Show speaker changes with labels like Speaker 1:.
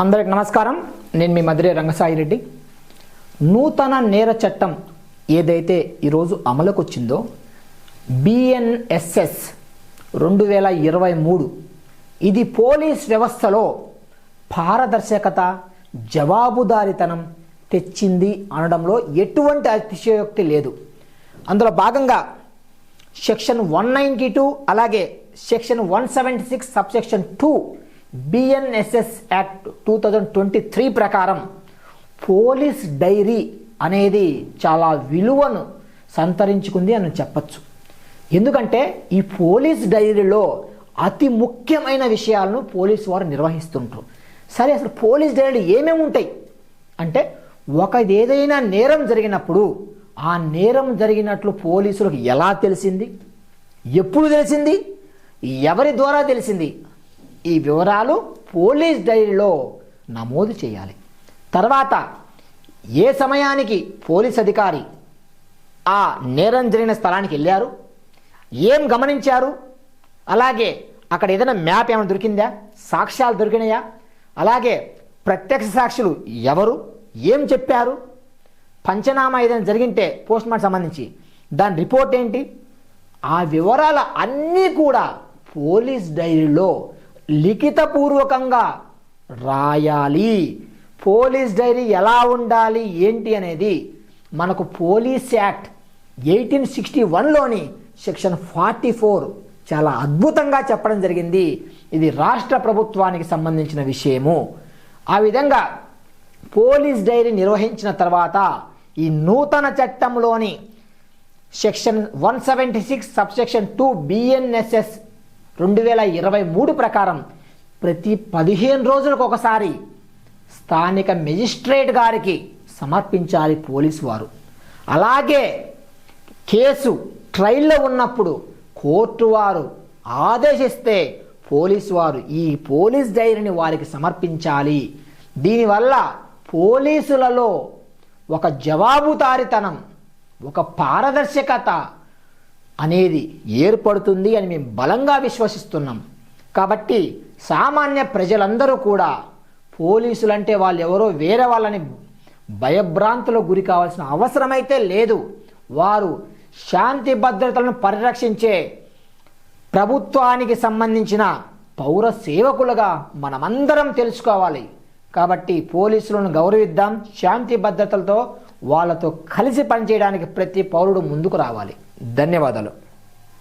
Speaker 1: అందరికి నమస్కారం. నేను మీ మధురే రంగసాయి రెడ్డి. నూతన నేర చట్టం ఏదైతే ఈరోజు అమలుకు వచ్చిందో బిఎన్ఎస్ఎస్ రెండు వేల ఇరవై మూడు ఇది పోలీస్ వ్యవస్థలో పారదర్శకత జవాబుదారితనం తెచ్చింది అనడంలో ఎటువంటి అతిశయోక్తి లేదు. అందులో భాగంగా సెక్షన్ వన్ నైంటీ టూ అలాగే section one seventy six sub section two BNSS act two thousand twenty three ప్రకారం పోలీస్ డైరీ అనేది చాలా విలువను సంతరించుకుంది అని చెప్పచ్చు. ఎందుకంటే ఈ పోలీస్ డైరీలో అతి ముఖ్యమైన విషయాలను పోలీసు వారు నిర్వహిస్తుంటారు. సరే అసలు పోలీస్ డైరీలు ఏమేమి ఉంటాయి? అంటే ఒక ఏదైనా నేరం జరిగినప్పుడు ఆ నేరం జరిగినట్లు పోలీసులకు ఎలా తెలిసింది? ఎప్పుడు తెలిసింది? ఎవరి ద్వారా తెలిసింది? ఈ వివరాలు పోలీస్ డైరీలో నమోదు చేయాలి. తర్వాత ఏ సమయానికి పోలీస్ అధికారి ఆ నేరం జరిగిన స్థలానికి వెళ్ళారు? ఏం గమనించారు? అలాగే అక్కడ ఏదైనా మ్యాప్ ఏమైనా దొరికిందా? సాక్ష్యాలు దొరికినాయా? అలాగే ప్రత్యక్ష సాక్షులు ఎవరు? ఏం చెప్పారు? పంచనామా ఏదైనా జరిగింటే పోస్ట్ మార్టం సంబంధించి దాని రిపోర్ట్ ఏంటి? ఆ వివరాల అన్నీ కూడా పోలీస్ డైరీలో లిఖితపూర్వకంగా రాయాలి. పోలీస్ డైరీ ఎలా ఉండాలి ఏంటి అనేది మనకు పోలీస్ యాక్ట్ ఎయిటీన్ సిక్స్టీ వన్లోని సెక్షన్ ఫార్టీ ఫోర్ చాలా అద్భుతంగా చెప్పడం జరిగింది. ఇది రాష్ట్ర ప్రభుత్వానికి సంబంధించిన విషయము. ఆ విధంగా పోలీస్ డైరీ నిర్వహించిన తర్వాత ఈ నూతన చట్టంలోని section one seventy six subsection two BNSS రెండు వేల ఇరవై మూడు ప్రకారం ప్రతి పదిహేను రోజులకు ఒకసారి స్థానిక మెజిస్ట్రేట్ గారికి సమర్పించాలి పోలీసు వారు. అలాగే కేసు ట్రైల్లో ఉన్నప్పుడు కోర్టు వారు ఆదేశిస్తే పోలీసు వారు ఈ పోలీస్ డైరీని వారికి సమర్పించాలి. దీనివల్ల పోలీసులలో ఒక జవాబుదారితనం ఒక పారదర్శకత అనేది ఏర్పడుతుంది అని మేము బలంగా విశ్వసిస్తున్నాం. కాబట్టి సామాన్య ప్రజలందరూ కూడా పోలీసులంటే వాళ్ళు ఎవరో వేరే వాళ్ళని భయభ్రాంతులకు గురి కావాల్సిన అవసరమైతే లేదు. వారు శాంతి భద్రతలను పరిరక్షించే ప్రభుత్వానికి సంబంధించిన పౌర సేవకులుగా మనమందరం తెలుసుకోవాలి. కాబట్టి పోలీసులను గౌరవిద్దాం శాంతి భద్రతలతో వాళ్ళతో కలిసి పనిచేయడానికి ప్రతి పౌరుడు ముందుకు రావాలి. ధన్యవాదాలు.